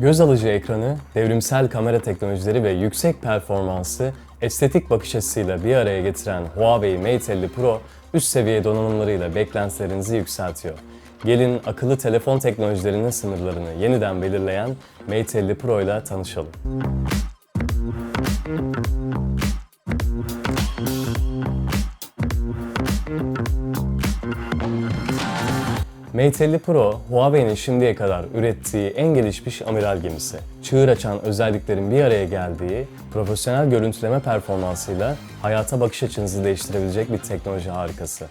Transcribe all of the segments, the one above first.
Göz alıcı ekranı, devrimsel kamera teknolojileri ve yüksek performansı estetik bakış açısıyla bir araya getiren Huawei Mate 50 Pro üst seviye donanımlarıyla beklentilerinizi yükseltiyor. Gelin akıllı telefon teknolojilerinin sınırlarını yeniden belirleyen Mate 50 Pro ile tanışalım. Mate 50 Pro, Huawei'nin şimdiye kadar ürettiği en gelişmiş amiral gemisi. Çığır açan özelliklerin bir araya geldiği, profesyonel görüntüleme performansıyla hayata bakış açınızı değiştirebilecek bir teknoloji harikası.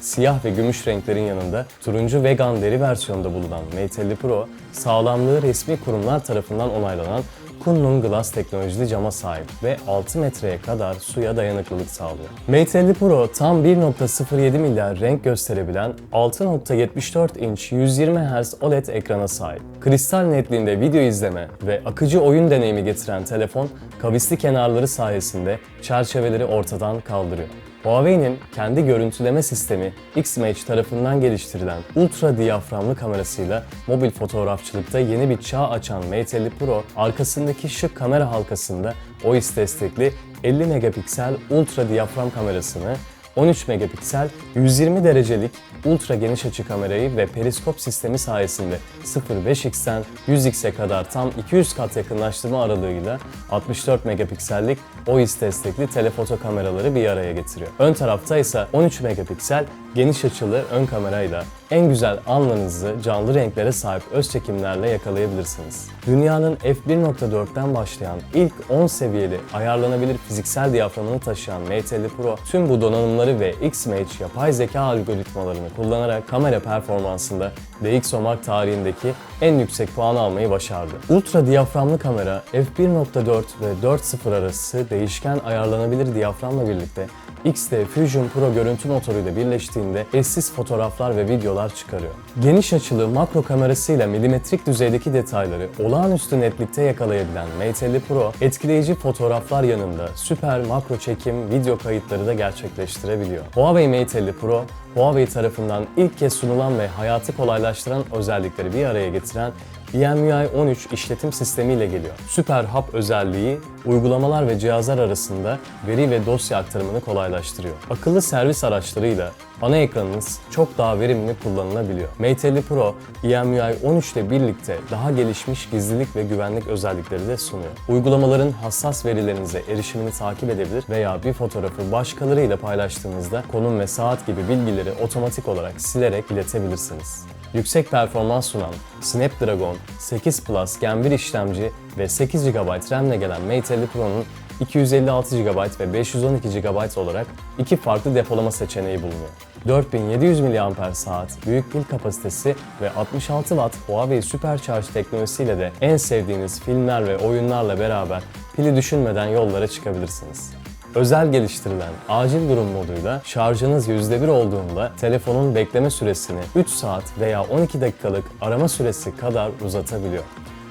Siyah ve gümüş renklerin yanında turuncu vegan deri versiyonda bulunan Mate 50 Pro, sağlamlığı resmi kurumlar tarafından onaylanan Kunlun Glass teknolojili cama sahip ve 6 metreye kadar suya dayanıklılık sağlıyor. Mate 50 Pro tam 1.07 milyar renk gösterebilen 6.74 inç 120 Hz OLED ekrana sahip. Kristal netliğinde video izleme ve akıcı oyun deneyimi getiren telefon kavisli kenarları sayesinde çerçeveleri ortadan kaldırıyor. Huawei'nin kendi görüntüleme sistemi Xmage tarafından geliştirilen ultra diyaframlı kamerasıyla mobil fotoğrafçılıkta yeni bir çağ açan Mate 50 Pro, arkasındaki şık kamera halkasında OIS destekli 50 megapiksel ultra diyafram kamerasını 13 megapiksel 120 derecelik ultra geniş açı kamerayı ve periskop sistemi sayesinde 0.5x'ten 100x'e kadar tam 200 kat yakınlaştırma aralığıyla 64 megapiksellik OIS destekli telefoto kameraları bir araya getiriyor. Ön tarafta ise 13 megapiksel geniş açılı ön kamerayla en güzel anlarınızı canlı renklere sahip öz çekimlerle yakalayabilirsiniz. Dünyanın f1.4'ten başlayan ilk 10 seviyeli ayarlanabilir fiziksel diyaframını taşıyan Mate 50 Pro tüm bu donanımları ve Xmage yapay zeka algoritmalarını kullanarak kamera performansında DxOMark tarihindeki en yüksek puanı almayı başardı. Ultra diyaframlı kamera f1.4 ve 4.0 arası değişken ayarlanabilir diyaframla birlikte XD Fusion Pro görüntü motoruyla birleştiğinde eşsiz fotoğraflar ve videolar çıkarıyor. Geniş açılı makro kamerasıyla milimetrik düzeydeki detayları olağanüstü netlikte yakalayabilen Mate 50 Pro, etkileyici fotoğraflar yanında süper makro çekim video kayıtları da gerçekleştirebiliyor. Huawei Mate 50 Pro, Huawei tarafından ilk kez sunulan ve hayatı kolaylaştıran özellikleri bir araya getiren EMUI 13 işletim sistemiyle geliyor. Süper Hub özelliği uygulamalar ve cihazlar arasında veri ve dosya aktarımını kolaylaştırıyor. Akıllı servis araçlarıyla ana ekranınız çok daha verimli kullanılabiliyor. Mate 50 Pro EMUI 13 ile birlikte daha gelişmiş gizlilik ve güvenlik özellikleri de sunuyor. Uygulamaların hassas verilerinize erişimini takip edebilir veya bir fotoğrafı başkalarıyla paylaştığınızda konum ve saat gibi bilgileri otomatik olarak silerek iletebilirsiniz. Yüksek performans sunan Snapdragon 8 Plus Gen 1 işlemci ve 8 GB RAM ile gelen Mate 50 Pro'nun 256 GB ve 512 GB olarak iki farklı depolama seçeneği bulunuyor. 4700 mAh büyük pil kapasitesi ve 66 Watt Huawei Supercharge teknolojisiyle de en sevdiğiniz filmler ve oyunlarla beraber pili düşünmeden yollara çıkabilirsiniz. Özel geliştirilen acil durum moduyla şarjınız %1 olduğunda telefonun bekleme süresini 3 saat veya 12 dakikalık arama süresi kadar uzatabiliyor.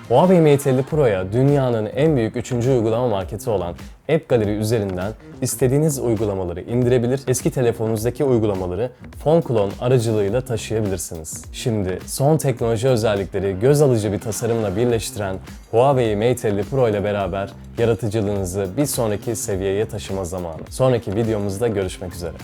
Huawei Mate 50 Pro'ya dünyanın en büyük 3. uygulama marketi olan App Gallery üzerinden istediğiniz uygulamaları indirebilir, eski telefonunuzdaki uygulamaları Phone Clone aracılığıyla taşıyabilirsiniz. Şimdi son teknoloji özellikleri göz alıcı bir tasarımla birleştiren Huawei Mate 50 Pro ile beraber yaratıcılığınızı bir sonraki seviyeye taşıma zamanı. Sonraki videomuzda görüşmek üzere.